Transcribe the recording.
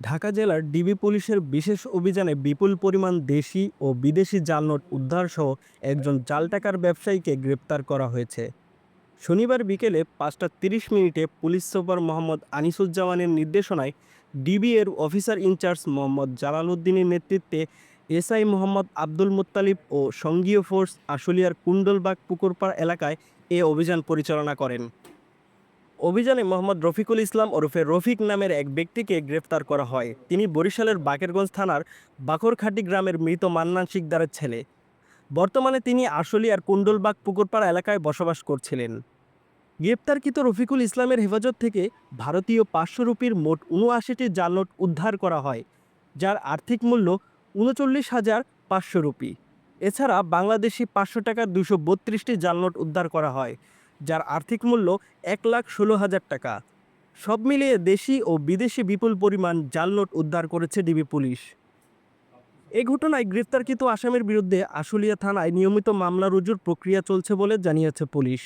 ঢাকা জেলার ডিবি পুলিশের বিশেষ অভিযানে বিপুল পরিমাণ দেশি ও বিদেশি জাল নোট উদ্ধারসহ একজন জাল টাকার ব্যবসায়ীকে গ্রেপ্তার করা হয়েছে। শনিবার বিকেলে পাঁচটা তিরিশ মিনিটে পুলিশ সুপার মোহাম্মদ আনিসুজ্জামানের নির্দেশনায় ডিবি এর অফিসার ইনচার্জ মোহাম্মদ জালালউদ্দিনের নেতৃত্বে এসআই মোহাম্মদ আব্দুল মুত্তালিব ও সঙ্গীয় ফোর্স আশুলিয়ার কুণ্ডলবাগ পুকুরপাড় এলাকায় এ অভিযান পরিচালনা করেন। অভিযানে মোহাম্মদ রফিকুল ইসলাম ওরফে রফিক নামের এক ব্যক্তিকে গ্রেফতার করা হয়। তিনি বরিশালের বাকেরগঞ্জ থানার বাখরখাটি গ্রামের মৃত মান্নান শিকদারের ছেলে। বর্তমানে তিনি আশুলিয়ার কুণ্ডলবাগ পুকুরপাড়া এলাকায় বসবাস করছিলেন। গ্রেপ্তারকৃত রফিকুল ইসলামের হেফাজত থেকে ভারতীয় পাঁচশো রুপির মোট উনআশিটি জাল নোট উদ্ধার করা হয়, যার আর্থিক মূল্য উনচল্লিশ হাজার পাঁচশো রুপি। এছাড়া বাংলাদেশি পাঁচশো টাকার দুশো বত্রিশটি জালনোট উদ্ধার করা হয়। যার আর্থিক মূল্য এক লাখ ষোলো হাজার টাকা। সব মিলিয়ে দেশি ও বিদেশি বিপুল পরিমাণ জাল নোট উদ্ধার করেছে ডিবি পুলিশ। এ ঘটনায় গ্রেপ্তারকৃত আসামের বিরুদ্ধে আশুলিয়া থানায় নিয়মিত মামলা রুজুর প্রক্রিয়া চলছে বলে জানিয়েছে পুলিশ।